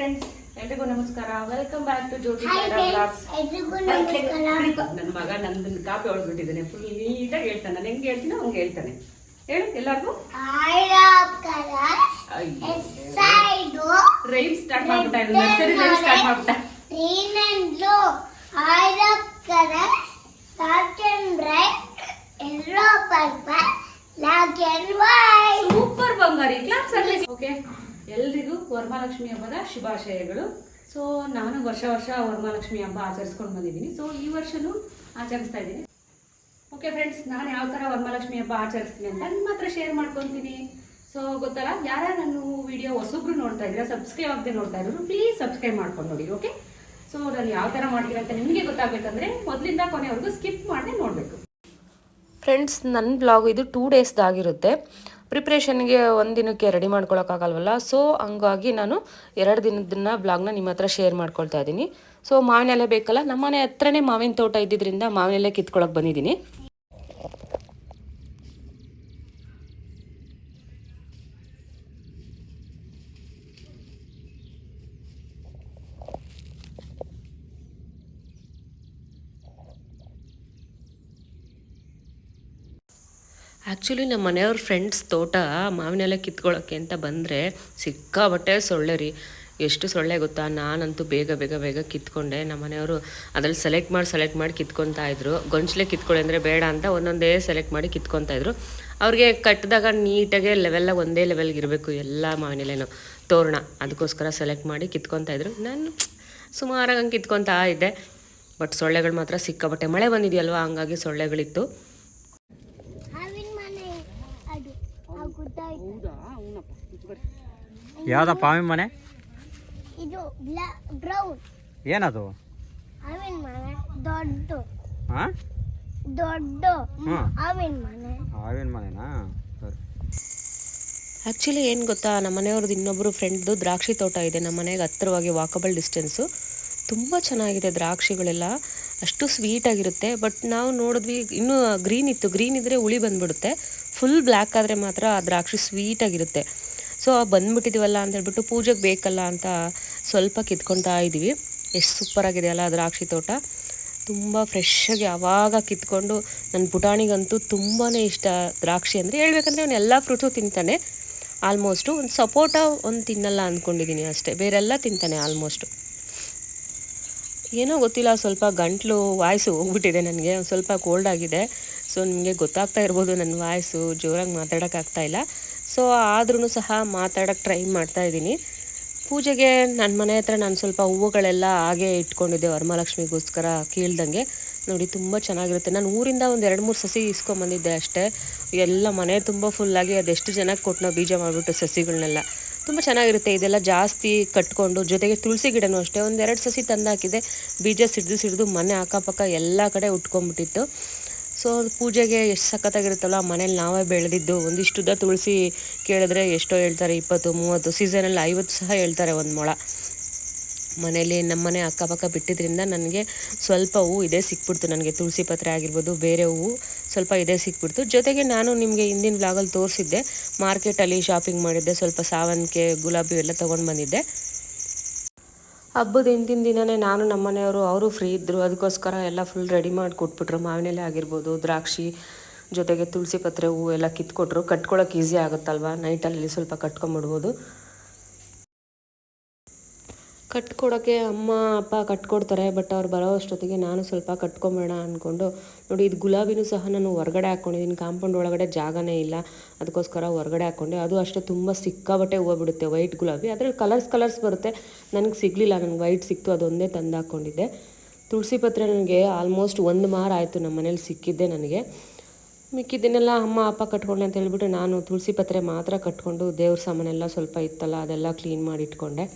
Friends ಎಲ್ರಿಗೂ ನಮಸ್ಕಾರ. Welcome back to Jyothi. ನನ್ನ ಮಗ ನಂದು ಕಾಪಿ ಹೊಡೆದ್ಬಿಟ್ಟಿದ್ದಾನೆ ಫುಲ್ ನೀಟಾಗಿ ಹೇಳ್ತಾನೆ. ನಾನು ಹೆಂಗೆ ಹೇಳ್ತೀನೋ ಹಂಗೆ ಹೇಳ್ತಾನೆ. ಹೇಳು ಎಲ್ಲರಿಗೂ? ರೈಮ್ ಸ್ಟಾರ್ಟ್ ಮಾಡ್ಬಿಟ್ಟ ನರ್ಸರಿ ರೈಮ್ ಸ್ಟಾರ್ಟ್ ಮಾಡ್ಬಿಟ್ಟ. ಸೂಪರ್ ಬಂಗಾರಿ ಕ್ಲಾಸ್ ಅಲ್ಲಿ. ಓಕೆ ಎಲ್ರಿಗೂ ವರಮಹಾಲಕ್ಷ್ಮಿ ಹಬ್ಬದ ಶುಭಾಶಯಗಳು. ಸೊ ನಾನು ವರ್ಷ ವರ್ಷ ವರಮಹಾಲಕ್ಷ್ಮಿ ಹಬ್ಬ ಆಚರಿಸ್ಕೊಂಡು ಬಂದಿದ್ದೀನಿ. ಸೊ ಈ ವರ್ಷನೂ ಆಚರಿಸ್ತಾ ಇದ್ದೀನಿ. ಓಕೆ ಫ್ರೆಂಡ್ಸ್ ನಾನು ಯಾವ ಥರ ವರಮಹಾಲಕ್ಷ್ಮಿ ಹಬ್ಬ ಆಚರಿಸ್ತೀನಿ ಅಂತ ನಿಮ್ಮ ಹತ್ರ ಶೇರ್ ಮಾಡ್ಕೊತೀನಿ. ಸೊ ಗೊತ್ತಲ್ಲ? ಯಾರ್ಯಾರು ನನ್ನ ವಿಡಿಯೋ ಹೊಸೊಬ್ರು ನೋಡ್ತಾ ಇದ್ದೀರಾ ಸಬ್ಸ್ಕ್ರೈಬ್ ಆಗದೆ ನೋಡ್ತಾ ಇರೋರು ಪ್ಲೀಸ್ ಸಬ್ಸ್ಕ್ರೈಬ್ ಮಾಡ್ಕೊಂಡು ನೋಡಿ ಓಕೆ ಸೊ ನಾನು ಯಾವ ಥರ ಮಾಡ್ತೀನಿ ಅಂತ ನಿಮಗೆ ಗೊತ್ತಾಗಬೇಕಂದ್ರೆ ಮೊದಲಿಂದ ಕೊನೆವರೆಗೂ ಸ್ಕಿಪ್ ಮಾಡದೆ ನೋಡಬೇಕು. ಫ್ರೆಂಡ್ಸ್ ನನ್ನ ಬ್ಲಾಗ್ ಇದು ಟೂ ಡೇಸ್ದಾಗಿರುತ್ತೆ ಪ್ರಿಪ್ರೇಷನ್ಗೆ ಒಂದು ದಿನಕ್ಕೆ ರೆಡಿ ಮಾಡ್ಕೊಳಕ್ಕಾಗಲ್ವಲ್ಲ? ಸೊ ಹಂಗಾಗಿ ನಾನು ಎರಡು ದಿನದನ್ನ ಬ್ಲಾಗ್ನ ನಿಮ್ಮ ಹತ್ರ ಶೇರ್ ಮಾಡ್ಕೊಳ್ತಾ ಇದ್ದೀನಿ. ಸೊ ಮಾವಿನ ಎಲೆ ಬೇಕಲ್ಲ? ನಮ್ಮನೆ ಹತ್ರನೇ ಮಾವಿನ ತೋಟ ಇದ್ದಿದ್ದರಿಂದ ಮಾವಿನ ಎಲೆ ಕಿತ್ಕೊಳಕ್ಕೆ ಬಂದಿದ್ದೀನಿ. ಆ್ಯಕ್ಚುಲಿ ನಮ್ಮ ಮನೆಯವ್ರ ಫ್ರೆಂಡ್ಸ್ ತೋಟ ಮಾವಿನೆಲ್ಲ ಕಿತ್ಕೊಳ್ಳೋಕ್ಕೆ ಅಂತ ಬಂದರೆ ಸಿಕ್ಕಾಬಟ್ಟೆ ಸೊಳ್ಳೆ ರೀ. ಎಷ್ಟು ಸೊಳ್ಳೆ ಗೊತ್ತಾ? ನಾನಂತೂ ಬೇಗ ಬೇಗ ಬೇಗ ಕಿತ್ಕೊಂಡೆ. ನಮ್ಮ ಮನೆಯವರು ಅದ್ರಲ್ಲಿ ಸೆಲೆಕ್ಟ್ ಮಾಡಿ ಸೆಲೆಕ್ಟ್ ಮಾಡಿ ಕಿತ್ಕೊತಾ ಇದ್ರು. ಗೊಂಚಲೆ ಕಿತ್ಕೊಳ್ಳಿ ಅಂದರೆ ಬೇಡ ಅಂತ ಒಂದೊಂದೇ ಸೆಲೆಕ್ಟ್ ಮಾಡಿ ಕಿತ್ಕೊತಾ ಇದ್ರು. ಅವ್ರಿಗೆ ಕಟ್ಟಿದಾಗ ನೀಟಾಗೆ ಲೆವೆಲ್ಲ ಒಂದೇ ಲೆವೆಲ್ಗೆ ಇರಬೇಕು ಎಲ್ಲ ಮಾವಿನೆಲೆನು. ತೋರಣ. ಅದಕ್ಕೋಸ್ಕರ ಸೆಲೆಕ್ಟ್ ಮಾಡಿ ಕಿತ್ಕೊತಾ ಇದ್ರು. ನಾನು ಸುಮಾರಾಗಿ ಹಂಗೆ ಕಿತ್ಕೊತಾ ಇದ್ದೆ. ಬಟ್ ಸೊಳ್ಳೆಗಳು ಮಾತ್ರ ಸಿಕ್ಕಾಬಟ್ಟೆ ಮಳೆ ಬಂದಿದೆಯಲ್ವ? ಹಂಗಾಗಿ ಸೊಳ್ಳೆಗಳಿತ್ತು ಹಾವಿನ ಮನೆ ಅದು ಆ ಗುಡ್ಡ ಇದೆ. ಯಾವ್ದಪ್ಪ ಪಾವಿ ಮನೆ? ಇದು ಬ್ರೌನ್. ಏನದು? ಆಕ್ಚುಲಿ ಮನೆ ದೊಡ್ಡ. ಹಾ ದೊಡ್ಡ. ಹ್ಮ್. ಮನೆ. ಹಾವಿನ ಮನೆನಾ? ಸರಿ. ಆ್ಯಕ್ಚುಲಿ ಏನು ಗೊತ್ತಾ? ನಮ್ಮ ಮನೆಯವ್ರದ್ದು ಇನ್ನೊಬ್ಬರು ಫ್ರೆಂಡ್ದು ದ್ರಾಕ್ಷಿ ತೋಟ ಇದೆ. ನಮ್ಮ ಮನೆಗೆ ಹತ್ತಿರವಾಗಿ ವಾಕಬಲ್ ಡಿಸ್ಟೆನ್ಸು ತುಂಬ ಚೆನ್ನಾಗಿದೆ ದ್ರಾಕ್ಷಿಗಳೆಲ್ಲ. ಅಷ್ಟು ಸ್ವೀಟಾಗಿರುತ್ತೆ ಬಟ್ ನಾವು ನೋಡಿದ್ವಿ ಇನ್ನೂ ಗ್ರೀನ್ ಇತ್ತು. ಗ್ರೀನ್ ಇದ್ದರೆ ಹುಳಿ ಬಂದ್ಬಿಡುತ್ತೆ. ಫುಲ್ ಬ್ಲ್ಯಾಕ್ ಆದರೆ ಮಾತ್ರ ಆ ದ್ರಾಕ್ಷಿ ಸ್ವೀಟಾಗಿರುತ್ತೆ ಸೊ ಬಂದ್ಬಿಟ್ಟಿದ್ದೀವಲ್ಲ ಅಂತ ಹೇಳ್ಬಿಟ್ಟು ಪೂಜೆಗೆ ಬೇಕಲ್ಲ ಅಂತ ಸ್ವಲ್ಪ ಕಿತ್ಕೊತಾ ಇದ್ದೀವಿ. ಎಷ್ಟು ಸೂಪರಾಗಿದೆ ಅಲ್ಲ ದ್ರಾಕ್ಷಿ ತೋಟ. ತುಂಬ ಫ್ರೆಶ್ಶಾಗಿ ಆವಾಗ ಕಿತ್ಕೊಂಡು ನನ್ನ ಪುಟಾಣಿಗಂತೂ ತುಂಬಾ ಇಷ್ಟ ದ್ರಾಕ್ಷಿ ಅಂದರೆ. ಹೇಳ್ಬೇಕಂದ್ರೆ ಅವನು ಎಲ್ಲ ಫ್ರೂಟ್ಸು ತಿಂತಾನೆ. ಆಲ್ಮೋಸ್ಟು ಒಂದು ಸಪೋಟ ಒಂದು ತಿನ್ನಲ್ಲ ಅಂದ್ಕೊಂಡಿದ್ದೀನಿ ಅಷ್ಟೇ. ಬೇರೆಲ್ಲ ತಿಂತಾನೆ ಆಲ್ಮೋಸ್ಟು ಏನೋ ಗೊತ್ತಿಲ್ಲ, ಸ್ವಲ್ಪ ಗಂಟ್ಲು ವಾಯ್ಸು ಹೋಗ್ಬಿಟ್ಟಿದೆ ನನಗೆ. ಸ್ವಲ್ಪ ಕೋಲ್ಡ್ ಆಗಿದೆ. ಸೊ ನಿಮಗೆ ಗೊತ್ತಾಗ್ತಾ ಇರ್ಬೋದು ನನ್ನ ವಾಯ್ಸು. ಜೋರಾಗಿ ಮಾತಾಡೋಕ್ಕಾಗ್ತಾ ಇಲ್ಲ. ಸೊ ಆದ್ರೂ ಸಹ ಮಾತಾಡೋಕ್ಕೆ ಟ್ರೈ ಮಾಡ್ತಾ ಇದ್ದೀನಿ. ಪೂಜೆಗೆ ನನ್ನ ಮನೆ ಹತ್ರ ನಾನು ಸ್ವಲ್ಪ ಹೂವುಗಳೆಲ್ಲ ಹಾಗೆ ಇಟ್ಕೊಂಡಿದ್ದೆ ವರಮಹಾಲಕ್ಷ್ಮಿಗೋಸ್ಕರ ಕೀಳ್ದಂಗೆ. ನೋಡಿ, ತುಂಬ ಚೆನ್ನಾಗಿರುತ್ತೆ. ನಾನು ಊರಿಂದ ಒಂದು ಎರಡು ಮೂರು ಸಸಿ ಇಸ್ಕೊಂಬಂದಿದ್ದೆ ಅಷ್ಟೇ. ಎಲ್ಲ ಮನೆ ತುಂಬ ಫುಲ್ಲಾಗಿ ಅದೆಷ್ಟು ಜನಕ್ಕೆ ಕೊಟ್ಟು ನಾವು ಬೀಜ ಮಾಡಿಬಿಟ್ಟು ಸಸಿಗಳನ್ನೆಲ್ಲ ತುಂಬ ಚೆನ್ನಾಗಿರುತ್ತೆ. ಇದೆಲ್ಲ ಜಾಸ್ತಿ ಕಟ್ಕೊಂಡು ಜೊತೆಗೆ ತುಳಸಿ ಗಿಡನೂ ಅಷ್ಟೇ. ಒಂದೆರಡು ಸಸಿ ತಂದು ಹಾಕಿದೆ ಬೀಜ ಸಿಡ್ದು ಸಿಡ್ದು ಮನೆ ಅಕ್ಕಪಕ್ಕ ಎಲ್ಲ ಕಡೆ ಉಟ್ಕೊಂಡ್ಬಿಟ್ಟಿತ್ತು ಸೊ ಪೂಜೆಗೆ ಎಷ್ಟು ಸಖತ್ತಾಗಿರುತ್ತಲ್ಲ ಮನೇಲಿ ನಾವೇ ಬೆಳೆದಿದ್ದು ಒಂದಿಷ್ಟುದ ತುಳಸಿ ಕೇಳಿದ್ರೆ ಎಷ್ಟೋ ಹೇಳ್ತಾರೆ, ಇಪ್ಪತ್ತು, ಮೂವತ್ತು ಸೀಸನಲ್ಲಿ ಐವತ್ತು ಸಹ ಹೇಳ್ತಾರೆ ಒಂದು ಮೊಳ. ಮನೇಲಿ ನಮ್ಮನೆ ಅಕ್ಕಪಕ್ಕ ಬಿಟ್ಟಿದ್ದರಿಂದ ನನಗೆ ಸ್ವಲ್ಪ ಹೂವು ಇದೇ ಸಿಕ್ಬಿಡ್ತು. ನನಗೆ ತುಳಸಿ ಪತ್ರೆ ಆಗಿರ್ಬೋದು, ಬೇರೆ ಹೂವು ಸ್ವಲ್ಪ ಇದೇ ಸಿಕ್ಬಿಡ್ತು. ಜೊತೆಗೆ ನಾನು ನಿಮಗೆ ಹಿಂದಿನ ಬ್ಲಾಗಲ್ಲಿ ತೋರಿಸಿದ್ದೆ, ಮಾರ್ಕೆಟಲ್ಲಿ ಶಾಪಿಂಗ್ ಮಾಡಿದ್ದೆ, ಸ್ವಲ್ಪ ಸಾವಂತಿಗೆ, ಗುಲಾಬಿ ಎಲ್ಲ ತೊಗೊಂಡು ಬಂದಿದ್ದೆ. ಹಬ್ಬದ ಹಿಂದಿನ ದಿನವೇ ನಾನು ನಮ್ಮ ಮನೆಯವರು ಅವರು ಫ್ರೀ ಇದ್ದರು ಅದಕ್ಕೋಸ್ಕರ ಎಲ್ಲ ಫುಲ್ ರೆಡಿ ಮಾಡಿ ಕೊಟ್ಬಿಟ್ರು. ಮಾವಿನ ಎಲೆ ಆಗಿರ್ಬೋದು, ದ್ರಾಕ್ಷಿ ಜೊತೆಗೆ ತುಳಸಿ ಪತ್ರೆ ಹೂವು ಎಲ್ಲ ಕಿತ್ಕೊಟ್ರು. ಕಟ್ಕೊಳಕ್ಕೆ ಈಸಿ ಆಗುತ್ತಲ್ವ? ನೈಟಲ್ಲಿ ಸ್ವಲ್ಪ ಕಟ್ಕೊಂಬಿಡ್ಬೋದು. ಕಟ್ಕೊಡೋಕ್ಕೆ ಅಮ್ಮ, ಅಪ್ಪ ಕಟ್ಕೊಡ್ತಾರೆ ಬಟ್ ಅವ್ರು ಬರೋ ಅಷ್ಟೊತ್ತಿಗೆ ನಾನು ಸ್ವಲ್ಪ ಕಟ್ಕೊಂಬೇಡ ಅಂದ್ಕೊಂಡು ನೋಡಿ ಇದು ಗುಲಾಬಿನೂ ಸಹ ನಾನು ಹೊರಗಡೆ ಹಾಕ್ಕೊಂಡಿದ್ದೀನಿ ಕಾಂಪೌಂಡ್ ಒಳಗಡೆ ಜಾಗನೇ ಇಲ್ಲ, ಅದಕ್ಕೋಸ್ಕರ ಹೊರಗಡೆ ಹಾಕ್ಕೊಂಡೆ ಅದು ಅಷ್ಟೇ ತುಂಬ ಸಿಕ್ಕಾಬಟ್ಟೆ ಹೂವು ಬಿಡುತ್ತೆ ವೈಟ್ ಗುಲಾಬಿ. ಅದ್ರಲ್ಲಿ ಕಲರ್ಸ್ ಕಲರ್ಸ್ ಬರುತ್ತೆ. ನನಗೆ ಸಿಗಲಿಲ್ಲ, ನನಗೆ ವೈಟ್ ಸಿಕ್ತು, ಅದೊಂದೇ ತಂದು ಹಾಕ್ಕೊಂಡಿದ್ದೆ ತುಳಸಿ ಪತ್ರೆ ನನಗೆ ಆಲ್ಮೋಸ್ಟ್ ಒಂದು ಮಾರ ಆಯಿತು ನಮ್ಮ ಮನೇಲಿ ಸಿಕ್ಕಿದ್ದೆ ನನಗೆ. ಮಿಕ್ಕಿದ್ದನ್ನೆಲ್ಲ ಅಮ್ಮ, ಅಪ್ಪ ಕಟ್ಕೊಂಡೆ ಅಂತ ಹೇಳಿಬಿಟ್ಟು ನಾನು ತುಳಸಿ ಪತ್ರೆ ಮಾತ್ರ ಕಟ್ಕೊಂಡು ದೇವ್ರ ಸಾಮಾನೆಲ್ಲ ಸ್ವಲ್ಪ ಇತ್ತಲ್ಲ, ಅದೆಲ್ಲ ಕ್ಲೀನ್ ಮಾಡಿ ಇಟ್ಕೊಂಡೆ.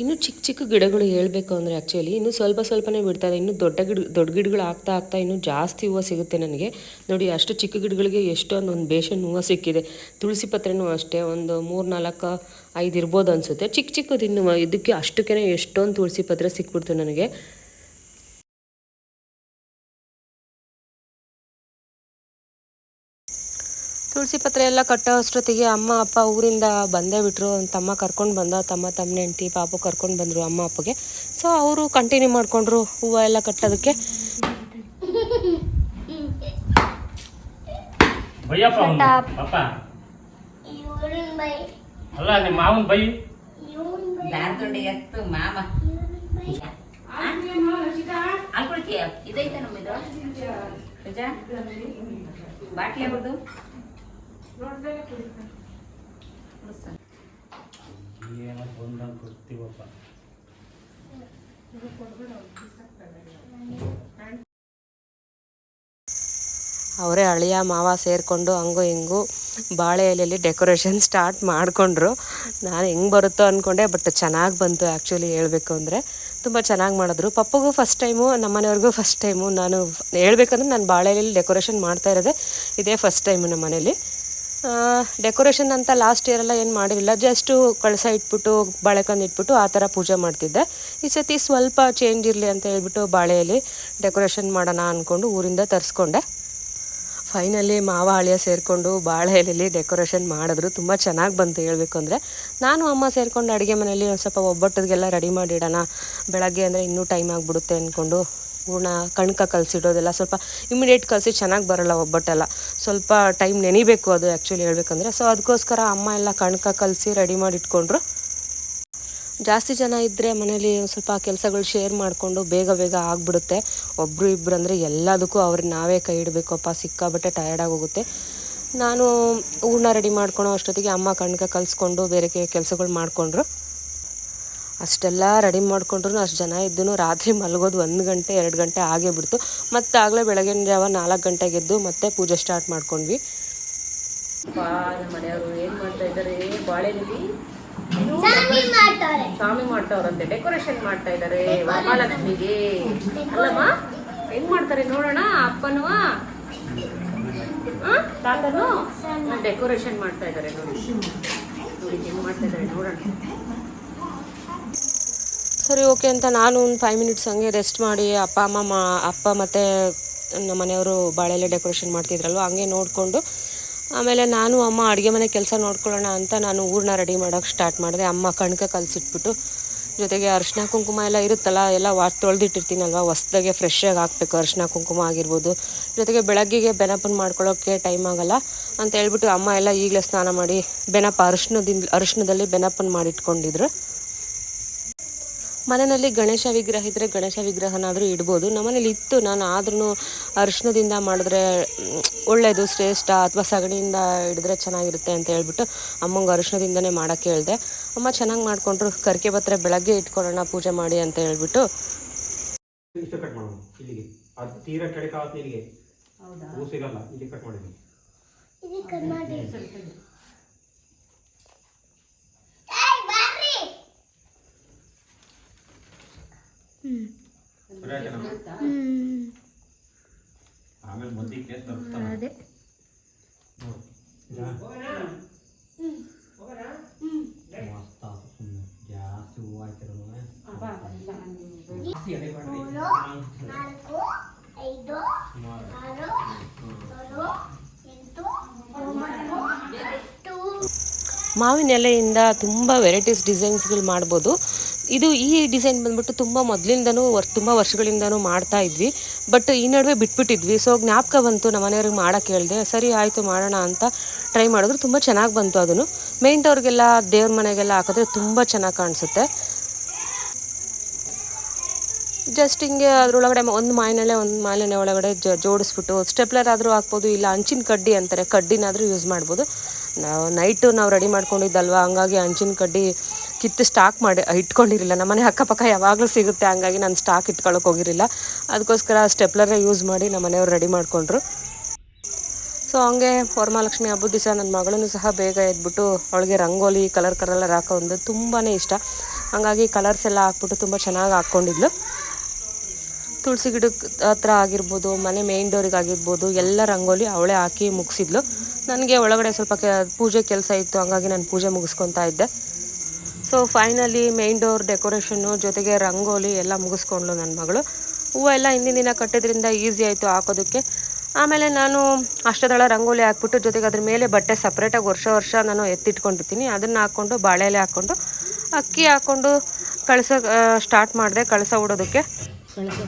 ಇನ್ನು ಚಿಕ್ಕ ಚಿಕ್ಕ ಗಿಡಗಳು ಹೇಳಬೇಕು ಅಂದರೆ ಆ್ಯಕ್ಚುಲಿ ಇನ್ನು ಸ್ವಲ್ಪ ಸ್ವಲ್ಪನೇ ಬಿಡ್ತಾರೆ ಇನ್ನು ದೊಡ್ಡ ಗಿಡ, ದೊಡ್ಡ ಗಿಡಗಳು ಆಗ್ತಾ ಆಗ್ತಾ ಇನ್ನೂ ಜಾಸ್ತಿ ಹೂವು ಸಿಗುತ್ತೆ ನನಗೆ. ನೋಡಿ, ಅಷ್ಟು ಚಿಕ್ಕ ಗಿಡಗಳಿಗೆ ಎಷ್ಟೊಂದು ಒಂದು ಬೇಷನ್ ಹೂವು ಸಿಕ್ಕಿದೆ. ತುಳಸಿ ಪತ್ರೆನೂ ಅಷ್ಟೇ, ಒಂದು ಮೂರು ನಾಲ್ಕು ಐದು ಇರ್ಬೋದು ಅನಿಸುತ್ತೆ. ಚಿಕ್ಕ ಚಿಕ್ಕದು ಇನ್ನು ಇದಕ್ಕೆ ಅಷ್ಟಕ್ಕೇ ಎಷ್ಟೊಂದು ತುಳಸಿ ಪತ್ರೆ ಸಿಕ್ಬಿಡ್ತು ನನಗೆ. ತುಳಸಿ ಪತ್ರೆ ಎಲ್ಲ ಕಟ್ಟೋ ಅಷ್ಟೊತ್ತಿಗೆ ಅಮ್ಮ ಅಪ್ಪ ಊರಿಂದ ಬಂದೇ ಬಿಟ್ರು. ತಮ್ಮ ಕರ್ಕೊಂಡು ಬಂದ ತಮ್ಮ ತಮ್ಮ ಹೆಂಡತಿ ಪಾಪು ಕರ್ಕೊಂಡು ಬಂದರು ಅಮ್ಮ ಅಪ್ಪಗೆ. ಸೊ ಅವರು ಕಂಟಿನ್ಯೂ ಮಾಡಿಕೊಂಡ್ರು ಹೂವು ಎಲ್ಲ ಕಟ್ಟೋದಕ್ಕೆ. ಬಾಟ್ಲಿ ಏನೋ ಬಂದಂಗೆ ಕೊಡ್ತೀವಪ್ಪ ಅವರೇ ಅಳಿಯ ಮಾವ ಸೇರಿಕೊಂಡು ಹಂಗು ಹಿಂಗು ಬಾಳೆ ಎಲೆಯಲ್ಲಿ ಡೆಕೋರೇಷನ್ ಸ್ಟಾರ್ಟ್ ಮಾಡಿಕೊಂಡ್ರು. ನಾನು ಹೆಂಗೆ ಬರುತ್ತೋ ಅಂದ್ಕೊಂಡೆ ಬಟ್ ಚೆನ್ನಾಗಿ ಬಂತು ಆ್ಯಕ್ಚುಲಿ ಹೇಳಬೇಕು ಅಂದರೆ. ತುಂಬ ಚೆನ್ನಾಗಿ ಮಾಡಿದ್ರು. ಪಪ್ಪಗೂ ಫಸ್ಟ್ ಟೈಮು ನಮ್ಮನೆಯವ್ರಿಗೂ ಫಸ್ಟ್ ಟೈಮು ನಾನು ಹೇಳ್ಬೇಕಂದ್ರೆ ನಾನು ಬಾಳೆ ಎಲೆಯಲ್ಲಿ ಡೆಕೋರೇಷನ್ ಮಾಡ್ತಾ ಇರೋದೇ ಇದೇ ಫಸ್ಟ್ ಟೈಮು ನಮ್ಮ ಮನೇಲಿ ಡೆಕೋರೇಷನ್ ಅಂತ ಲಾಸ್ಟ್ ಇಯರೆಲ್ಲ ಏನು ಮಾಡಿರಲಿಲ್ಲ ಜಸ್ಟು ಕಳಸ ಇಟ್ಬಿಟ್ಟು, ಬಾಳೆಕಂದು ಇಟ್ಬಿಟ್ಟು ಆ ಥರ ಪೂಜೆ ಮಾಡ್ತಿದ್ದೆ. ಈ ಸತಿ ಸ್ವಲ್ಪ ಚೇಂಜ್ ಇರಲಿ ಅಂತ ಹೇಳ್ಬಿಟ್ಟು ಬಾಳೆಯಲ್ಲಿ ಡೆಕೋರೇಷನ್ ಮಾಡೋಣ ಅಂದ್ಕೊಂಡು ಊರಿಂದ ತರಿಸ್ಕೊಂಡೆ. ಫೈನಲಿ ಮಾವ ಅಳಿಯ ಸೇರಿಕೊಂಡು ಬಾಳೆ ಎಲೆಯಲ್ಲಿ ಡೆಕೋರೇಷನ್ ಮಾಡಿದ್ರು. ತುಂಬ ಚೆನ್ನಾಗಿ ಬಂತು ಹೇಳಬೇಕು ಅಂದರೆ. ನಾನು ಅಮ್ಮ ಸೇರಿಕೊಂಡು ಅಡುಗೆ ಮನೆಯಲ್ಲಿ ಒಂದು ಸ್ವಲ್ಪ ಒಬ್ಬಟ್ಟಿಗೆಲ್ಲ ರೆಡಿ ಮಾಡಿಡೋಣ ಬೆಳಗ್ಗೆ ಅಂದರೆ ಇನ್ನೂ ಟೈಮ್ ಆಗಿಬಿಡುತ್ತೆ ಅಂದ್ಕೊಂಡು ಹೂರ್ಣ ಕಣ್ಕ ಕಲಸಿಡೋದೆಲ್ಲ ಸ್ವಲ್ಪ ಇಮಿಡಿಯೇಟ್ ಕಲಸಿ ಚೆನ್ನಾಗಿ ಬರಲ್ಲ ಒಬ್ಬಟ್ಟೆಲ್ಲ. ಸ್ವಲ್ಪ ಟೈಮ್ ನೆನಿಬೇಕು ಅದು ಆ್ಯಕ್ಚುಲಿ ಹೇಳ್ಬೇಕಂದ್ರೆ. ಸೊ ಅದಕ್ಕೋಸ್ಕರ ಅಮ್ಮ ಎಲ್ಲ ಕಣ್ಕ ಕಲಸಿ ರೆಡಿ ಮಾಡಿ ಇಟ್ಕೊಂಡ್ರು ಜಾಸ್ತಿ ಜನ ಇದ್ದರೆ ಮನೇಲಿ ಸ್ವಲ್ಪ ಕೆಲಸಗಳು ಶೇರ್ ಮಾಡಿಕೊಂಡು ಬೇಗ ಬೇಗ ಆಗಿಬಿಡುತ್ತೆ. ಒಬ್ಬರು ಇಬ್ಬರು ಅಂದರೆ ಎಲ್ಲದಕ್ಕೂ ಅವ್ರಿಗೆ ನಾವೇ ಕೈ ಇಡಬೇಕಪ್ಪ ಸಿಕ್ಕಾಬಟ್ಟೆ ಟಯರ್ಡಾಗಿ ಹೋಗುತ್ತೆ. ನಾನು ಹೂರ್ಣ ರೆಡಿ ಮಾಡ್ಕೊಳೋ ಅಷ್ಟೊತ್ತಿಗೆ ಅಮ್ಮ ಕಣ್ಕ ಕಲಿಸ್ಕೊಂಡು ಬೇರೆ ಕೆಲಸಗಳು ಮಾಡಿಕೊಂಡ್ರು. ಅಷ್ಟೆಲ್ಲ ರೆಡಿ ಮಾಡ್ಕೊಂಡ್ರು ಅಷ್ಟು ಜನ ಇದ್ದು ರಾತ್ರಿ ಮಲಗೋದು ಒಂದು ಗಂಟೆ ಎರಡು ಗಂಟೆ ಆಗೇ ಬಿಡ್ತು. ಮತ್ತು ಆಗಲೇ ಬೆಳಗಿನ ಜಾವ ನಾಲ್ಕು ಗಂಟೆಗೆ ಎದ್ದು ಮತ್ತೆ ಪೂಜೆ ಸ್ಟಾರ್ಟ್ ಮಾಡ್ಕೊಂಡ್ವಿ. ನಮ್ಮ ಮನೆಯವರು ಏನು ಮಾಡ್ತಾ ಇದ್ದಾರೆ? ಬಾಳೆಲಿ ಸ್ವಾಮಿ ಮಾಡ್ತಾವ್ರಂತೆ. ಡೆಕೋರೇಷನ್ ಮಾಡ್ತಾ ಇದ್ದಾರೆ. ಮಹಾಲಕ್ಷ್ಮಿಗೆ. ಅಲ್ಲಮ್ಮ ಹೆಂಗ್ ಮಾಡ್ತಾರೆ ನೋಡೋಣ? ಅಪ್ಪನೂ ತಾತನು ಡೆಕೋರೇಷನ್ ಮಾಡ್ತಾ ಇದ್ದಾರೆ ನೋಡಿ. ನೋಡಿ ಹೆಂಗ್ ಮಾಡ್ತಾ ಇದ್ದಾರೆ ನೋಡೋಣ. ಸರಿ, ಓಕೆ ಅಂತ ನಾನು ಒಂದು ಫೈವ್ ಮಿನಿಟ್ಸ್ ಹಂಗೆ ರೆಸ್ಟ್ ಮಾಡಿ ಅಪ್ಪ, ಅಮ್ಮ, ಮಾ, ಅಪ್ಪ ಮತ್ತು ನಮ್ಮ ಮನೆಯವರು ಬಾಳೆಲೆ ಡೆಕೋರೇಷನ್ ಮಾಡ್ತಿದ್ರಲ್ವ, ಹಂಗೆ ನೋಡಿಕೊಂಡು ಆಮೇಲೆ ನಾನು, ಅಮ್ಮ ಅಡುಗೆ ಮನೆ ಕೆಲಸ ನೋಡ್ಕೊಳ್ಳೋಣ ಅಂತ ನಾನು ಊರನ್ನ ರೆಡಿ ಮಾಡೋಕ್ಕೆ ಸ್ಟಾರ್ಟ್ ಮಾಡಿದೆ. ಅಮ್ಮ ಕಣ್ಕ ಕಲಸಿಟ್ಬಿಟ್ಟು ಜೊತೆಗೆ ಅರಿಶಿನ ಕುಂಕುಮ ಎಲ್ಲ ಇರುತ್ತಲ್ಲ, ಎಲ್ಲ ವಾ, ತೊಳೆದಿಟ್ಟಿರ್ತೀನಲ್ವ, ಹೊಸ್ದಾಗೆ ಫ್ರೆಶ್ ಆಗಿ ಹಾಕ್ಬೇಕು, ಅರಿಶಿನ ಕುಂಕುಮ ಆಗಿರ್ಬೋದು. ಜೊತೆಗೆ ಬೆಳಗ್ಗೆಗೆ ಬೆನಪನ್ ಮಾಡ್ಕೊಳ್ಳೋಕ್ಕೆ ಟೈಮ್ ಆಗಲ್ಲ ಅಂತ ಹೇಳ್ಬಿಟ್ಟು ಅಮ್ಮ ಎಲ್ಲ ಈಗಲೇ ಸ್ನಾನ ಮಾಡಿ ಬೆನಪ ಅರಿಶಿನದಿಂದ, ಅರಿಶಿನದಲ್ಲಿ ಬೆನಪನ್ ಮಾಡಿಟ್ಕೊಂಡಿದ್ರು. ಮನೆಯಲ್ಲಿ ಗಣೇಶ ವಿಗ್ರಹ ಇದ್ದರೆ ಗಣೇಶ ವಿಗ್ರಹನಾದರೂ ಇಡ್ಬೋದು. ನಮ್ಮನೇಲಿ ಇತ್ತು. ನಾನು ಆದ್ರೂ ಅರಿಶಿನದಿಂದ ಮಾಡಿದ್ರೆ ಒಳ್ಳೆಯದು ಶ್ರೇಷ್ಠ ಅಥವಾ ಸಗಣಿಯಿಂದ ಹಿಡಿದ್ರೆ ಚೆನ್ನಾಗಿರುತ್ತೆ ಅಂತ ಹೇಳ್ಬಿಟ್ಟು ಅಮ್ಮಂಗೆ ಅರಿಶಿನದಿಂದನೇ ಮಾಡೋಕ್ಕೆ ಹೇಳಿದೆ. ಅಮ್ಮ ಚೆನ್ನಾಗಿ ಮಾಡಿಕೊಂಡ್ರು. ಕರ್ಕೆ ಬತ್ತರೆ ಬೆಳಗ್ಗೆ ಇಟ್ಕೊಳ್ಳೋಣ ಪೂಜೆ ಮಾಡಿ ಅಂತ ಹೇಳ್ಬಿಟ್ಟು. ಇಷ್ಟು ಅದೇ. ನಾಲ್ಕು ಐದು ಆರು ಏಳು ಎಂಟು ಮಾವಿನ ಎಲೆಯಿಂದ ತುಂಬ ವೆರೈಟೀಸ್ ಡಿಸೈನ್ಸ್ಗಳು ಮಾಡ್ಬೋದು. ಇದು ಈ ಡಿಸೈನ್ ಬಂದ್ಬಿಟ್ಟು ತುಂಬ ಮೊದಲಿಂದನೂ ವರ್, ತುಂಬ ವರ್ಷಗಳಿಂದನೂ ಮಾಡ್ತಾ ಇದ್ವಿ. ಬಟ್ ಈ ನಡುವೆ ಬಿಟ್ಬಿಟ್ಟಿದ್ವಿ. ಸೊ ಜ್ಞಾಪಕ ಬಂತು ನಮ್ಮ ಮನೆಯವ್ರಿಗೆ ಮಾಡೋಕ್ಕೆ ಹೇಳಿದೆ, ಸರಿ ಆಯಿತು ಮಾಡೋಣ ಅಂತ ಟ್ರೈ ಮಾಡಿದ್ರು. ತುಂಬ ಚೆನ್ನಾಗಿ ಬಂತು ಅದನ್ನು. ಮೇನ್ ಡೋರ್ಗೆಲ್ಲ ದೇವ್ರ ಮನೆಗೆಲ್ಲ ಹಾಕಿದ್ರೆ ತುಂಬ ಚೆನ್ನಾಗಿ ಕಾಣಿಸುತ್ತೆ. ಜಸ್ಟ್ ಹಿಂಗೆ ಅದರೊಳಗಡೆ ಒಂದು ಮಾಯಿನಲ್ಲೇ, ಒಂದು ಮಾಲಿನೆ ಒಳಗಡೆ ಜ, ಜೋಡಿಸ್ಬಿಟ್ಟು ಸ್ಟೆಪ್ಲರ್ ಆದರೂ ಹಾಕ್ಬೋದು, ಇಲ್ಲ ಹಂಚಿನ ಕಡ್ಡಿ ಅಂತಾರೆ. ಕಡ್ಡಿನಾದರೂ ಯೂಸ್ ಮಾಡ್ಬೋದು. ನಾವು ನೈಟು ನಾವು ರೆಡಿ ಮಾಡ್ಕೊಂಡಿದ್ದಲ್ವ? ಹಂಗಾಗಿ ಹಂಚಿನ ಕಡ್ಡಿ ಕಿತ್ತು ಸ್ಟಾಕ್ ಮಾಡಿ ಇಟ್ಕೊಂಡಿರಲಿಲ್ಲ. ನಮ್ಮನೆ ಅಕ್ಕಪಕ್ಕ ಯಾವಾಗಲೂ ಸಿಗುತ್ತೆ, ಹಂಗಾಗಿ ನಾನು ಸ್ಟಾಕ್ ಇಟ್ಕೊಳ್ಳೋಕೆ ಹೋಗಿರಲಿಲ್ಲ. ಅದಕ್ಕೋಸ್ಕರ ಸ್ಟೆಪ್ಲರೇ ಯೂಸ್ ಮಾಡಿ ನಮ್ಮ ಮನೆಯವ್ರು ರೆಡಿ ಮಾಡಿಕೊಂಡ್ರು. ಸೊ ಹಂಗೆ ವರಮಹಾಲಕ್ಷ್ಮಿ ಹಬ್ಬದ ದಿವಸ ನನ್ನ ಮಗಳೂ ಸಹ ಬೇಗ ಎದ್ಬಿಟ್ಟು ಅವಳಿಗೆ ರಂಗೋಲಿ ಕಲರ್ ಕಲರ್ ಒಂದು ತುಂಬಾ ಇಷ್ಟ. ಹಂಗಾಗಿ ಕಲರ್ಸ್ ಎಲ್ಲ ಹಾಕ್ಬಿಟ್ಟು ತುಂಬ ಚೆನ್ನಾಗಿ ಹಾಕ್ಕೊಂಡಿದ್ಲು. ತುಳಸಿ ಗಿಡಕ್ಕೆ ಹತ್ರ ಆಗಿರ್ಬೋದು, ಮನೆ ಮೇಯ್ನ್ ಡೋರಿಗೆ ಆಗಿರ್ಬೋದು, ಎಲ್ಲ ರಂಗೋಲಿ ಅವಳೇ ಹಾಕಿ ಮುಗಿಸಿದ್ಲು. ನನಗೆ ಒಳಗಡೆ ಸ್ವಲ್ಪ ಕೆ, ಪೂಜೆ ಕೆಲಸ ಇತ್ತು, ಹಂಗಾಗಿ ನಾನು ಪೂಜೆ ಮುಗಿಸ್ಕೊತಾ ಇದ್ದೆ. ಸೊ ಫೈನಲಿ ಮೇನ್ ಡೋರ್ ಡೆಕೋರೇಷನ್ನು ಜೊತೆಗೆ ರಂಗೋಲಿ ಎಲ್ಲ ಮುಗಿಸ್ಕೊಂಡ್ಲು ನನ್ನ ಮಗಳು. ಹೂವು ಎಲ್ಲ ಹಿಂದಿನ ದಿನ ಕಟ್ಟಿದ್ರಿಂದ ಈಸಿ ಆಯಿತು ಹಾಕೋದಕ್ಕೆ. ಆಮೇಲೆ ನಾನು ಅಷ್ಟದಳ ರಂಗೋಲಿ ಹಾಕ್ಬಿಟ್ಟು ಜೊತೆಗೆ ಅದ್ರ ಮೇಲೆ ಬಟ್ಟೆ ಸಪ್ರೇಟಾಗಿ ವರ್ಷ ವರ್ಷ ನಾನು ಎತ್ತಿಟ್ಕೊಂಡಿರ್ತೀನಿ. ಅದನ್ನು ಹಾಕ್ಕೊಂಡು, ಬಾಳೆಲೆ ಹಾಕ್ಕೊಂಡು, ಅಕ್ಕಿ ಹಾಕ್ಕೊಂಡು ಕಳಸ ಸ್ಟಾರ್ಟ್ ಮಾಡಿದೆ ಕಳಸ ಉಡೋದಕ್ಕೆ. ಕಳಸ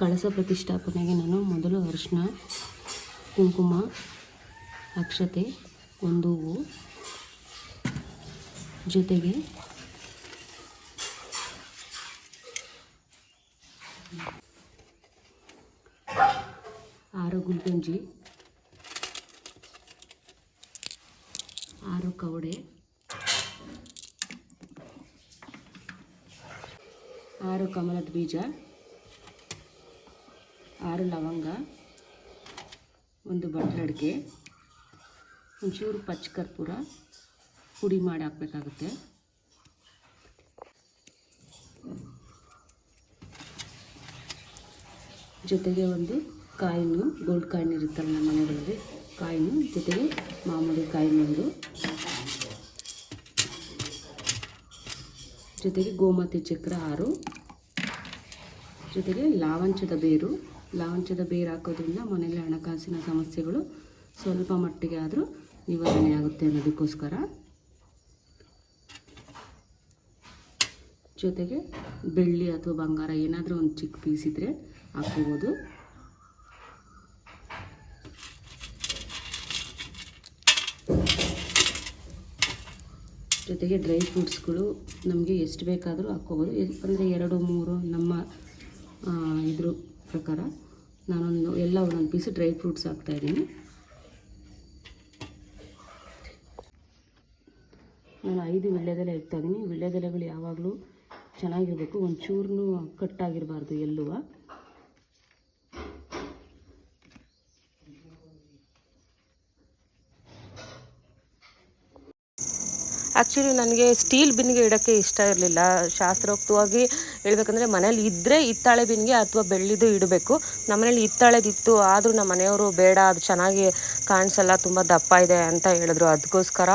ಕಳಸ ಪ್ರತಿಷ್ಠಾಪನೆಗೆ ನಾನು ಮೊದಲು ಅರಿಶಿನ ಕುಂಕುಮ, ಅಕ್ಷತೆ, ಒಂದು ಹೂವು ಜೊತೆಗೆ ಆರು ಗುಲ್ಗಂಜಿ ಆರು ಕವಡೆ, ಆರು ಕಮಲದ ಬೀಜ, ಆರು ಲವಂಗ, ಒಂದು ಬಟ್ಲಡಿಕೆ, ಒಂಚೂರು ಪಚ್ಚ ಕರ್ಪೂರ ಪುಡಿ ಮಾಡಿ ಹಾಕಬೇಕಾಗುತ್ತೆ. ಜೊತೆಗೆ ಒಂದು ಕಾಯಿನು ಗೋಲ್ಡ್ ಕಾಯಿನ್ ಇರುತ್ತಲ್ಲ ನಮ್ಮ ಮನೆಗಳಲ್ಲಿ. ಕಾಯಿನು, ಜೊತೆಗೆ ಮಾಮೂಲಿ ಕಾಯಿನ್ ಒಂದು. ಜೊತೆಗೆ ಗೋಮತಿ ಚಕ್ರ ಆರು. ಜೊತೆಗೆ ಲಾವಂಚದ ಬೇರು. ಲಾವಂಚದ ಬೇರು ಹಾಕೋದ್ರಿಂದ ಮನೆಯಲ್ಲಿ ಹಣಕಾಸಿನ ಸಮಸ್ಯೆಗಳು ಸ್ವಲ್ಪ ಮಟ್ಟಿಗೆ ಆದರೂ ನಿವಾರಣೆ ಆಗುತ್ತೆ ಅನ್ನೋದಕ್ಕೋಸ್ಕರ. ಜೊತೆಗೆ ಬೆಳ್ಳಿ ಅಥವಾ ಬಂಗಾರ ಏನಾದರೂ ಒಂದು ಚಿಕ್ಕ ಪೀಸ್ ಇದ್ದರೆ ಹಾಕ್ಕೋಬೋದು ಜೊತೆಗೆ ಡ್ರೈ ಫ್ರೂಟ್ಸ್ಗಳು ನಮಗೆ ಎಷ್ಟು ಬೇಕಾದರೂ ಹಾಕ್ಕೋಬೋದು. ಅಂದರೆ ಎರಡು, ಮೂರು ನಮ್ಮ ಇದ್ರ ಪ್ರಕಾರ ನಾನೊಂದು, ಎಲ್ಲ ಒಂದೊಂದು ಪೀಸ್ ಡ್ರೈ ಫ್ರೂಟ್ಸ್ ಹಾಕ್ತಾಯಿದ್ದೀನಿ ನಾನು ಐದು ವೀಳ್ಯದೆಲೆ ಇಡ್ತಾ ಇದ್ದೀನಿ. ವೀಳ್ಯದೆಲೆಗಳು ಯಾವಾಗಲೂ ಚೆನ್ನಾಗಿರಬೇಕು ಕಟ್ ಕಟ್ಟಾಗಿರಬಾರ್ದು ಎಲ್ಲುವ. ಆ್ಯಕ್ಚುಲಿ ನನಗೆ ಸ್ಟೀಲ್ ಬಿನ್ಗೆ ಇಡೋಕ್ಕೆ ಇಷ್ಟ ಇರಲಿಲ್ಲ. ಶಾಸ್ತ್ರೋಕ್ತವಾಗಿ ಹೇಳ್ಬೇಕಂದ್ರೆ ಮನೇಲಿ ಇದ್ದರೆ ಹಿತ್ತಾಳೆ ಬಿನ್ಗೆ ಅಥವಾ ಬೆಳ್ಳಿದು ಇಡಬೇಕು. ನಮ್ಮನೇಲಿ ಹಿತ್ತಾಳೆದಿತ್ತು, ಆದರೂ ನಮ್ಮ ಮನೆಯವರು ಬೇಡ, ಅದು ಚೆನ್ನಾಗಿ ಕಾಣಿಸಲ್ಲ, ತುಂಬ ದಪ್ಪ ಇದೆ ಅಂತ ಹೇಳಿದ್ರು. ಅದಕ್ಕೋಸ್ಕರ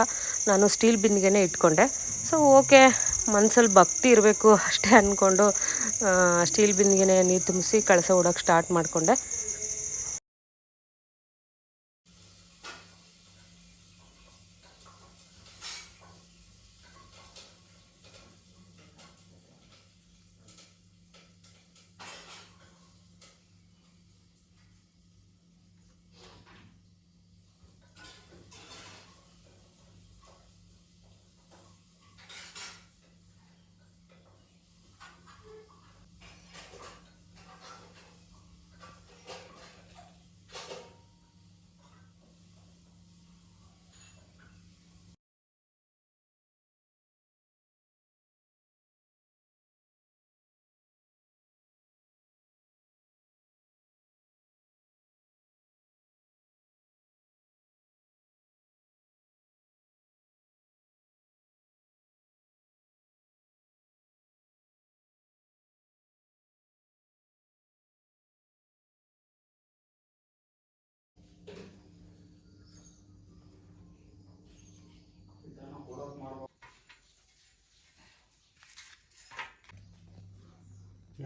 ನಾನು ಸ್ಟೀಲ್ ಬಿನ್ಗೆ ಇಟ್ಕೊಂಡೆ. ಸೊ ಓಕೆ ಮನ್ಸಲ್ಲಿ ಭಕ್ತಿ ಇರಬೇಕು ಅಷ್ಟೇ ಅಂದ್ಕೊಂಡು ಸ್ಟೀಲ್ ಬಿಂದಿಗೆನೇ ನೀರು ತುಂಬಿಸಿ ಕಳಸ ಸ್ಟಾರ್ಟ್ ಮಾಡಿಕೊಂಡೆ.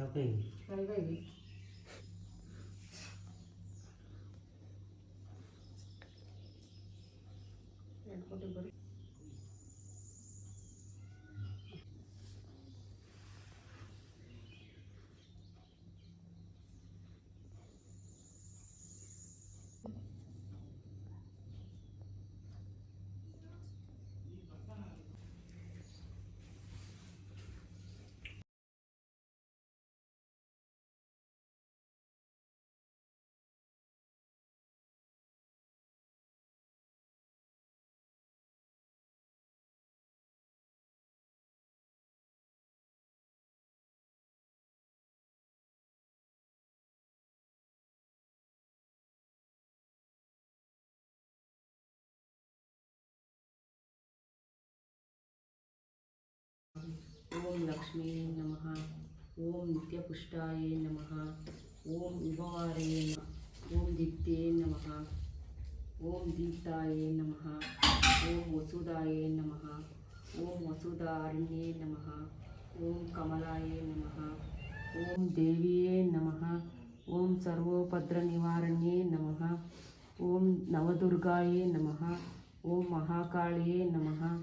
Okay. ओम लक्ष्मी नम ओम नित्यपुष्टाय नम ओम उपवार ओम दिते नम ओम दीप्ताय नम ओम वसुदा नम ओम वसुदारिण्ये नम ओम कमलाय नम ओम देवीये नम ओम सर्वोपद्रनिवारण्ये नम ओम नवदुर्गाय नम ओम महाकाल नम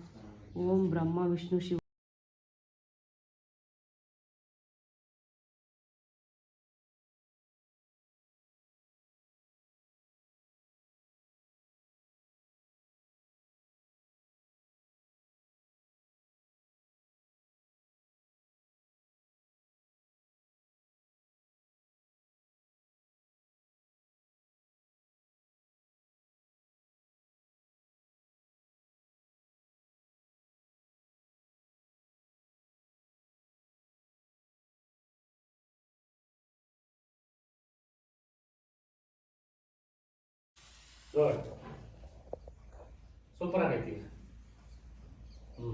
ओम ब्रह्म विष्णु शिव ಶಿವ ಸೂಪರ್ ಆಗೈತಿ ಹ್ಞೂ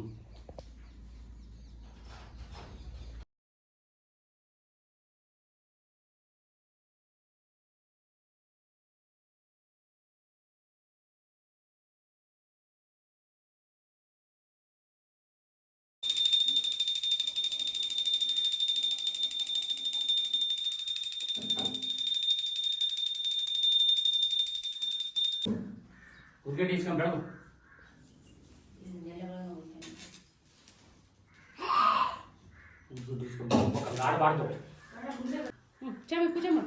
ఉరికే తీసుకుంటాడు తీసుకుంటాడు పాడుతాడు కూర్చోమ్మ. కూర్చోమ్మ.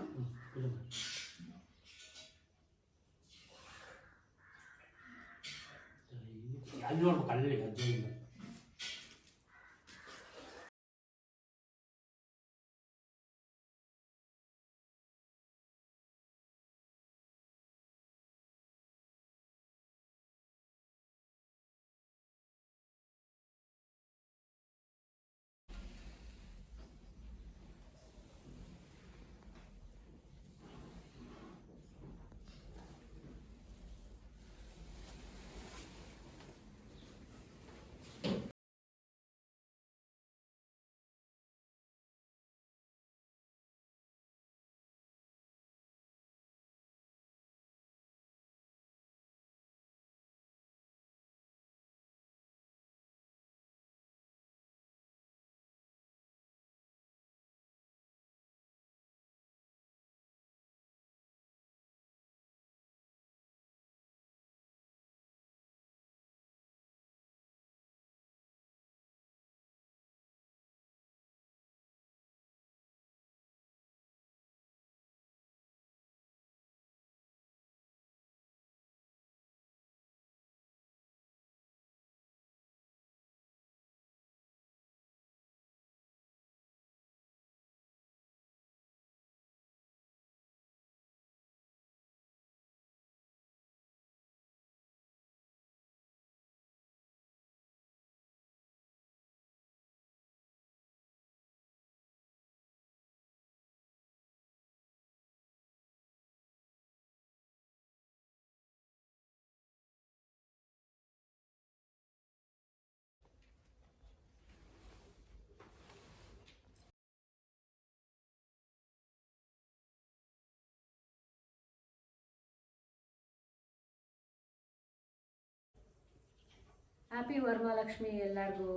ಹ್ಯಾಪಿ ವರಮಹಾಲಕ್ಷ್ಮಿ ಎಲ್ಲರಿಗೂ.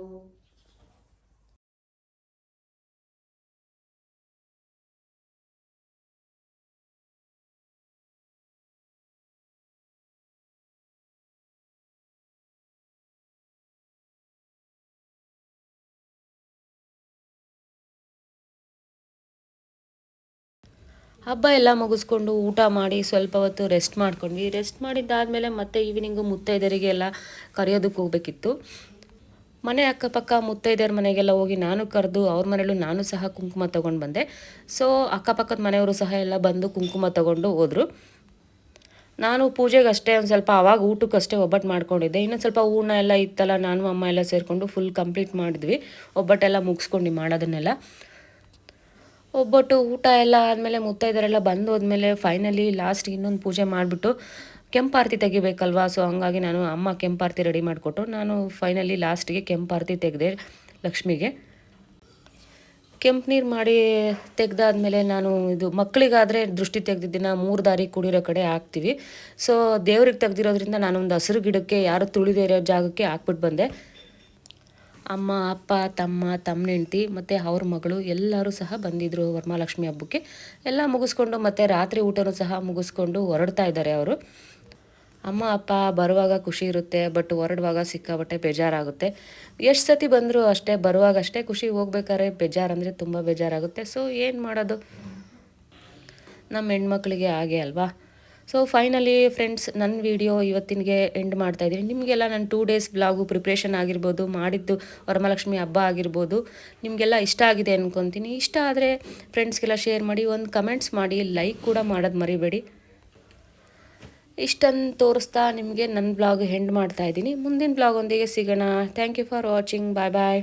ಹಬ್ಬ ಎಲ್ಲ ಮುಗಿಸ್ಕೊಂಡು ಊಟ ಮಾಡಿ ಸ್ವಲ್ಪ ಹೊತ್ತು ರೆಸ್ಟ್ ಮಾಡ್ಕೊಂಡ್ವಿ ರೆಸ್ಟ್ ಮಾಡಿದ್ದಾದಮೇಲೆ ಮತ್ತೆ ಈವ್ನಿಂಗು ಮುತ್ತೈದರಿಗೆ ಎಲ್ಲ ಕರೆಯೋದಕ್ಕೆ ಹೋಗ್ಬೇಕಿತ್ತು. ಮನೆ ಅಕ್ಕಪಕ್ಕ ಮುತ್ತೈದೆಯರ ಮನೆಗೆಲ್ಲ ಹೋಗಿ ನಾನು ಕರೆದು ಅವ್ರ ಮನೇಲೂ ನಾನು ಸಹ ಕುಂಕುಮ ತೊಗೊಂಡು ಬಂದೆ. ಸೊ ಅಕ್ಕಪಕ್ಕದ ಮನೆಯವರು ಸಹ ಎಲ್ಲ ಬಂದು ಕುಂಕುಮ ತೊಗೊಂಡು ಹೋದರು. ನಾನು ಪೂಜೆಗೆ ಅಷ್ಟೇ ಒಂದು ಸ್ವಲ್ಪ ಆವಾಗ ಊಟಕ್ಕಷ್ಟೇ ಒಬ್ಬಟ್ಟು ಮಾಡ್ಕೊಂಡಿದ್ದೆ. ಇನ್ನೊಂದು ಸ್ವಲ್ಪ ಹೂರ್ಣ ಎಲ್ಲ ಇತ್ತಲ್ಲ, ನಾನು, ಅಮ್ಮ ಎಲ್ಲ ಸೇರಿಕೊಂಡು ಫುಲ್ ಕಂಪ್ಲೀಟ್ ಮಾಡಿದ್ವಿ. ಒಬ್ಬಟ್ಟೆಲ್ಲ ಮುಗಿಸ್ಕೊಂಡು ಮಾಡೋದನ್ನೆಲ್ಲ. ಒಬ್ಬಟ್ಟು ಊಟ ಎಲ್ಲ ಆದಮೇಲೆ ಮುತ್ತೈದರೆಲ್ಲ ಬಂದು ಹೋದ್ಮೇಲೆ ಫೈನಲಿ ಲಾಸ್ಟ್ ಇನ್ನೊಂದು ಪೂಜೆ ಮಾಡಿಬಿಟ್ಟು ಕೆಂಪಾರತಿ ತೆಗಿಬೇಕಲ್ವಾ? ಸೊ ಹಂಗಾಗಿ ನಾನು ಅಮ್ಮ ಕೆಂಪಾರತಿ ರೆಡಿ ಮಾಡಿಕೊಟ್ಟು ನಾನು ಫೈನಲಿ ಲಾಸ್ಟಿಗೆ ಕೆಂಪಾರತಿ ತೆಗೆದೆ ಲಕ್ಷ್ಮಿಗೆ. ಕೆಂಪು ನೀರು ಮಾಡಿ ತೆಗೆದಾದ್ಮೇಲೆ ನಾನು ಇದು ಮಕ್ಕಳಿಗಾದರೆ ದೃಷ್ಟಿ ತೆಗೆದಿದ್ದನ್ನ ಮೂರು ದಾರಿ ಕುಡಿರೋ ಕಡೆ ಹಾಕ್ತೀವಿ. ಸೊ ದೇವ್ರಿಗೆ ತೆಗ್ದಿರೋದ್ರಿಂದ ನಾನೊಂದು ಹಸಿರು ಗಿಡಕ್ಕೆ ಯಾರು ತುಳಿದೇ ಜಾಗಕ್ಕೆ ಹಾಕ್ಬಿಟ್ಟು ಬಂದೆ. ಅಮ್ಮ, ಅಪ್ಪ, ತಮ್ಮ ತಮ್ಮ ಹೆಂಡತಿ ಮತ್ತು ಅವ್ರ ಮಗಳು ಎಲ್ಲರೂ ಸಹ ಬಂದಿದ್ದರು ವರಮಹಾಲಕ್ಷ್ಮಿ ಹಬ್ಬಕ್ಕೆ. ಎಲ್ಲ ಮುಗಿಸ್ಕೊಂಡು ಮತ್ತು ರಾತ್ರಿ ಊಟನೂ ಸಹ ಮುಗಿಸ್ಕೊಂಡು ಹೊರಡ್ತಾ ಇದ್ದಾರೆ ಅವರು. ಅಮ್ಮ, ಅಪ್ಪ, ಬರುವಾಗ ಖುಷಿ ಇರುತ್ತೆ ಬಟ್ ಹೊರಡುವಾಗ ಸಿಕ್ಕಾಬಟ್ಟೆ ಬೇಜಾರಾಗುತ್ತೆ. ಎಷ್ಟು ಸತಿ ಬಂದರೂ ಅಷ್ಟೇ, ಬರುವಾಗ ಅಷ್ಟೇ ಖುಷಿ ಹೋಗ್ಬೇಕಾದ್ರೆ ಬೇಜಾರಂದರೆ ತುಂಬ ಬೇಜಾರಾಗುತ್ತೆ. ಸೊ ಏನು ಮಾಡೋದು? ನಮ್ಮ ಹೆಣ್ಮಕ್ಳಿಗೆ ಹಾಗೆ ಅಲ್ವಾ? ಸೊ ಫೈನಲಿ ಫ್ರೆಂಡ್ಸ್ ನನ್ನ ವಿಡಿಯೋ ಇವತ್ತಿನಗೆ ಎಂಡ್ ಮಾಡ್ತಾ ಇದ್ದೀನಿ. ನಿಮಗೆಲ್ಲ ನನ್ನ ಟೂ ಡೇಸ್ ಬ್ಲಾಗು ಪ್ರಿಪ್ರೇಷನ್ ಆಗಿರ್ಬೋದು, ಮಾಡಿದ್ದು ವರಮಹಾಲಕ್ಷ್ಮಿ ಹಬ್ಬ ಆಗಿರ್ಬೋದು, ನಿಮಗೆಲ್ಲ ಇಷ್ಟ ಆಗಿದೆ ಅನ್ಕೊತೀನಿ. ಇಷ್ಟ ಆದರೆ ಫ್ರೆಂಡ್ಸ್ಗೆಲ್ಲ ಶೇರ್ ಮಾಡಿ, ಒಂದು ಕಮೆಂಟ್ಸ್ ಮಾಡಿ ಲೈಕ್ ಕೂಡ ಮಾಡೋದು ಮರಿಬೇಡಿ. ಇಷ್ಟನ್ನು ತೋರಿಸ್ತಾ ನಿಮಗೆ ನನ್ನ ಬ್ಲಾಗ್ ಹೆಂಡ್ ಮಾಡ್ತಾ ಇದ್ದೀನಿ. ಮುಂದಿನ ಬ್ಲಾಗ್ ಒಂದಿಗೆ ಸಿಗೋಣ. Thank you for watching bye bye